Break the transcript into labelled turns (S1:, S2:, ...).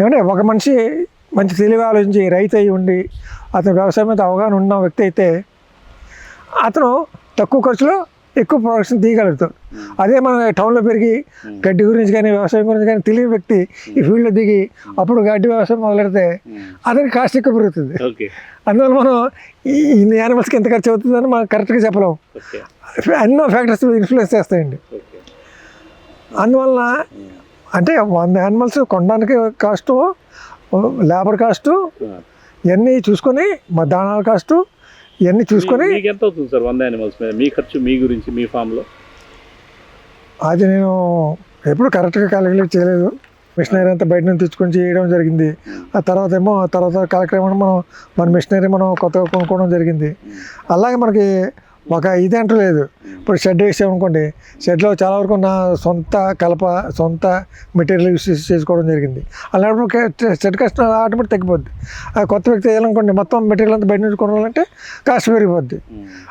S1: ఏమంటే ఒక మనిషి మంచి తెలివి ఆలోచించి రైతు అయి ఉండి అతను వ్యవసాయం మీద అవగాహన ఉన్న వ్యక్తి అయితే అతను తక్కువ ఖర్చులో ఎక్కువ ప్రొడక్షన్ తీయగలుగుతాడు. అదే మన టౌన్లో పెరిగి గడ్డి గురించి కానీ వ్యవసాయం గురించి కానీ తెలియని వ్యక్తి ఈ ఫీల్డ్లో దిగి అప్పుడు గడ్డి వ్యవసాయం మొదలెడితే అతనికి కాస్ట్ ఎక్కువ పెరుగుతుంది. అందువల్ల మనం ఈ ఇన్ని యానిమల్స్కి ఎంత ఖర్చు అవుతుందని మనం కరెక్ట్గా చెప్పలేము ఎన్నో ఫ్యాక్టర్స్ ఇన్ఫ్లుయెన్స్ చేస్తాయండి. అందువలన అంటే వంద యానిమల్స్ కొనడానికి కాస్టు లేబర్ కాస్టు ఇవన్నీ చూసుకొని మా దానాల కాస్టు ఇవన్నీ చూసుకొని
S2: మీకు ఎంత అవుతుంది సార్ వంద యానిమల్స్ మీద? మీ ఖర్చు మీ గురించి మీ ఫామ్లో
S1: అది నేను ఎప్పుడు కరెక్ట్గా క్యాలిక్యులేట్ చేయలేదు. మిషనరీ అంతా బయట నుంచి తెచ్చుకొని చేయడం జరిగింది. ఆ తర్వాత ఏమో తర్వాత కాలక్రమేణా మనం మన మిషనరీ మనం కొత్తగా కొనుక్కోవడం జరిగింది. అలాగే మనకి ఒక ఇది అంటూ లేదు ఇప్పుడు షెడ్ వేసామనుకోండి షెడ్లో చాలా వరకు నా సొంత కలప సొంత మెటీరియల్ యూస్ చేసుకోవడం జరిగింది. అలాంటి షెడ్ కాస్ట్ ఆటోమేటిక్ తగ్గిపోద్ది. ఆ కొత్త వ్యక్తి వేయాలనుకోండి మొత్తం మెటీరియల్ అంతా బయట నుంచి కొనాలంటే కాస్ట్ పెరిగిపోద్ది.